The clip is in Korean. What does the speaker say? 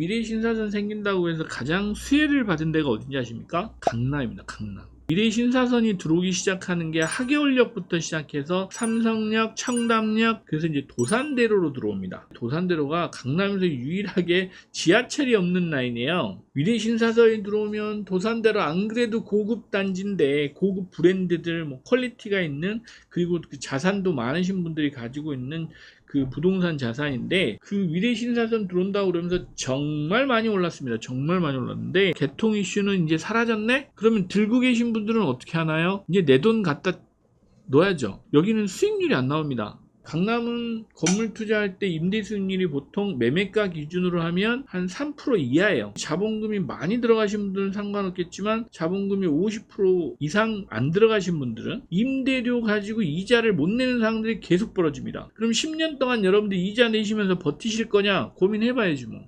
미래 신사선 생긴다고 해서 가장 수혜를 받은 데가 어딘지 아십니까? 강남입니다. 강남. 미래 신사선이 들어오기 시작하는 게 하계울역부터 시작해서 삼성역, 청담역, 그래서 이제 도산대로로 들어옵니다. 도산대로가 강남에서 유일하게 지하철이 없는 라인이에요. 미래 신사선이 들어오면 도산대로 안 그래도 고급 단지인데 고급 브랜드들 뭐 퀄리티가 있는 그리고 그 자산도 많으신 분들이 가지고 있는 그 부동산 자산인데 그 미래 신사선 들어온다고 그러면서 정말 많이 올랐습니다. 정말 많이 올랐는데 개통 이슈는 이제 사라졌네? 그러면 들고 계신 분들은 어떻게 하나요? 이제 내 돈 갖다 넣어야죠. 여기는 수익률이 안 나옵니다. 강남은 건물 투자할 때 임대 수익률이 보통 매매가 기준으로 하면 한 3% 이하예요. 자본금이 많이 들어가신 분들은 상관없겠지만 자본금이 50% 이상 안 들어가신 분들은 임대료 가지고 이자를 못 내는 상황들이 계속 벌어집니다. 그럼 10년 동안 여러분들 이자 내시면서 버티실 거냐 고민해봐야지 뭐.